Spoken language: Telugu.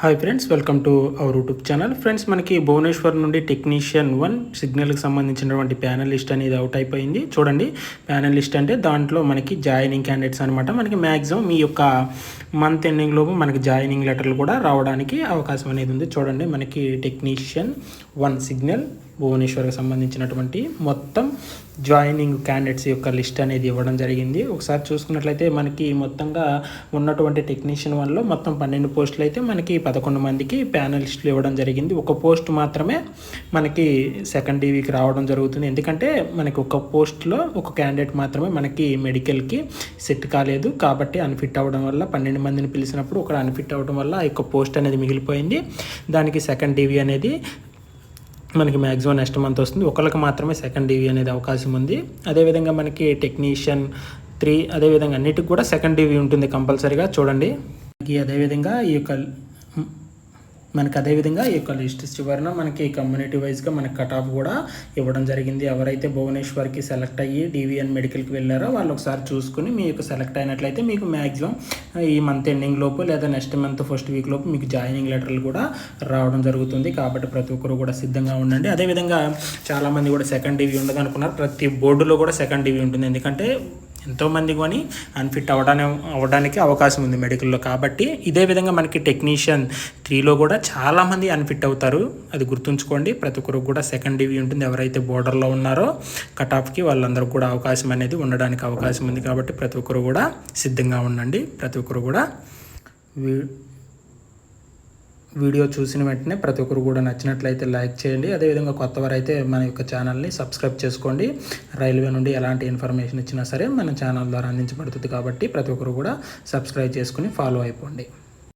Hi friends welcome to our YouTube channel friends మనకి భువనేశ్వర్ నుండి టెక్నీషియన్ వన్ సిగ్నల్కి సంబంధించినటువంటి ప్యానల్ లిస్ట్ అనేది అవుట్ అయిపోయింది. చూడండి ప్యానల్ లిస్ట్ అంటే దాంట్లో మనకి జాయినింగ్ క్యాండిడేట్స్ అనమాట మనకి మ్యాక్సిమం మీ యొక్క మంత్ ఎండింగ్ లోపు మనకి జాయినింగ్ లెటర్లు కూడా రావడానికి అవకాశం అనేది ఉంది. చూడండి మనకి టెక్నీషియన్ వన్ సిగ్నల్ భువనేశ్వర్కి సంబంధించినటువంటి మొత్తం జాయినింగ్ క్యాండిడేట్స్ యొక్క లిస్ట్ అనేది ఇవ్వడం జరిగింది. ఒకసారి చూసుకున్నట్లయితే మనకి మొత్తంగా ఉన్నటువంటి టెక్నీషియన్ వన్లో మొత్తం పన్నెండు పోస్టులు అయితే మనకి పదకొండు మందికి ప్యానలిస్టులు ఇవ్వడం జరిగింది. ఒక పోస్ట్ మాత్రమే మనకి సెకండ్ డివికి రావడం జరుగుతుంది. ఎందుకంటే మనకి ఒక పోస్ట్లో ఒక క్యాండిడేట్ మాత్రమే మనకి మెడికల్కి సెట్ కాలేదు. కాబట్టి అన్ఫిట్ అవ్వడం వల్ల పన్నెండు మందిని పిలిచినప్పుడు ఒక అన్ఫిట్ అవ్వడం వల్ల ఆ యొక్క పోస్ట్ అనేది మిగిలిపోయింది. దానికి సెకండ్ డివి అనేది మనకి మ్యాక్సిమం నెక్స్ట్ మంత్ వస్తుంది. ఒకరికి మాత్రమే సెకండ్ డివి అనేది అవకాశం ఉంది. అదేవిధంగా మనకి టెక్నీషియన్ త్రీ అదేవిధంగా అన్నిటికి కూడా సెకండ్ డివి ఉంటుంది కంపల్సరీగా. చూడండి. మనకి అదేవిధంగా ఈ యొక్క మనకి అదేవిధంగా ఈ యొక్క లిస్ట్ చివరిన మనకి కమ్యూనిటీ వైజ్గా మనకి కట్ ఆఫ్ కూడా ఇవ్వడం జరిగింది. ఎవరైతే భువనేశ్వర్కి సెలెక్ట్ అయ్యి డివిఎన్ మెడికల్కి వెళ్ళారో వాళ్ళు ఒకసారి చూసుకుని మీ యొక్క సెలెక్ట్ అయినట్లయితే మీకు మ్యాక్సిమం ఈ మంత్ ఎండింగ్ లోపు లేదా నెక్స్ట్ మంత్ ఫస్ట్ వీక్ లోపు మీకు జాయినింగ్ లెటర్లు కూడా రావడం జరుగుతుంది. కాబట్టి ప్రతి ఒక్కరు కూడా సిద్ధంగా ఉండండి. అదేవిధంగా చాలామంది కూడా సెకండ్ డివి ఉండదు అనుకున్నారు. ప్రతి బోర్డులో కూడా సెకండ్ డివి ఉంటుంది. ఎందుకంటే ఎంతోమంది కొని అన్ఫిట్ అవడానికి అవ్వడానికి అవకాశం ఉంది మెడికల్లో కాబట్టి ఇదే విధంగా మనకి టెక్నీషియన్ త్రీలో కూడా చాలామంది అన్ఫిట్ అవుతారు. అది గుర్తుంచుకోండి. ప్రతి ఒక్కరికి కూడా సెకండ్ డివి ఉంటుంది. ఎవరైతే బోర్డర్లో ఉన్నారో కట్ ఆఫ్కి వాళ్ళందరూ కూడా అవకాశం అనేది ఉండడానికి అవకాశం ఉంది. కాబట్టి ప్రతి ఒక్కరు కూడా సిద్ధంగా ఉండండి. ప్రతి ఒక్కరు కూడా వీడియో చూసిన వెంటనే ప్రతి ఒక్కరు కూడా నచ్చినట్లయితే లైక్ చేయండి. అదేవిధంగా కొత్తవారైతే మన యొక్క ఛానల్ని సబ్స్క్రైబ్ చేసుకోండి. రైల్వే నుండి ఎలాంటి ఇన్ఫర్మేషన్ ఇచ్చినా సరే మన ఛానల్ ద్వారా అందించబడుతుంది కాబట్టి ప్రతి ఒక్కరు కూడా సబ్స్క్రైబ్ చేసుకుని ఫాలో అయిపోండి.